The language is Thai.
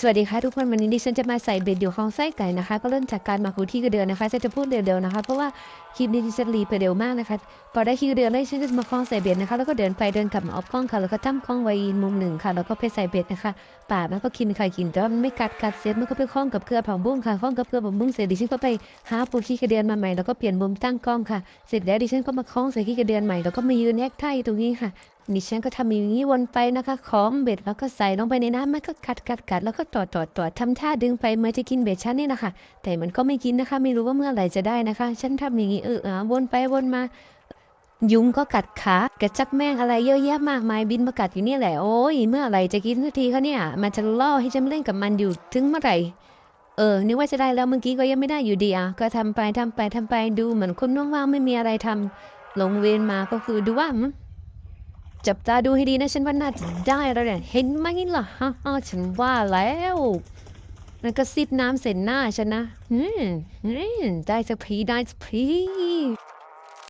สวัสดีค่ะทุกคนวันนี้ดิฉันจะมาใส่เบ็ดอยู่ห้องไส้ไก่นะคะก็เริ่มจากการมักหูที่กระเดือนนะคะฉันจะพูดเร็วๆนะคะเพราะว่าคลิปนี้ดิฉันรีไปเร็วมากนะคะพอได้ที่กระเดือนแล้วดิฉันจะมาคล้องใส่เบ็ดนะคะแล้วก็เดินไปเดินกลับมาเอากล้องค่ะแล้วก็ตั้มกล้องไว้อีกมุมหนึ่งค่ะแล้วก็ไปใส่เบ็ดนะคะป่ามันก็กินค่ะกินแต่ว่ามันไม่กัดกัดเสร็จมันก็ไปคล้องกับเกลือผักบุ้งค่ะคล้องกับเกลือผักบุ้งเสร็จดิฉันก็ไปหาปูที่กระเดือนมาใหม่แล้วก็เปลี่ยนมุมตั้งกล้องค่ะเสร็จแล้วดิฉันก็มาคล้องใส่ที่กระเดือนใหม่แล้วก็มายืนแอคท่าอยู่ตรงนี้ค่ะ ดิฉันก็ทำอย่างนี้วนไปนะคะค้อมเบ็ดแล้วก็ใส่ลงไปในน้ำมันก็กัดกัดกัดแล้วก็ตอดตอดตอดทำท่าดึงไปเมื่อจะกินเบ็ดฉันนี่นะคะ แต่มันก็ไม่กินนะคะ ไม่รู้ว่าเมื่อไหร่จะได้นะคะ ฉันทำอย่างนี้เออวนไปวนมายุงก็กัดขากระจักแม่งอะไรเยอะแยะมากมายบินมากัดอยู่นี่แหละโอ้ยเมื่อไหร่จะกินสักทีคะเนี่ย มันจะล่อให้ฉันเล่นกับมันอยู่ถึงเมื่อไหร่เออนึกว่าจะได้แล้วเมื่อกี้ก็ยังไม่ได้อยู่ดีอะก็ทำไปทำไปทำไปดูเหมือนคนว่างๆไม่มีอะไรทำลงเวรมาก็คือดูว่า จับตาดูให้ดีนะฉันว่าน่าจะได้แล้วเนี่ยเห็นไหมล่ะฮะอ้าฉันว่าแล้วนั่นก็ซิบน้ำเสร็จหน้าฉันนะอืมอืมได้สักพีได้สักพี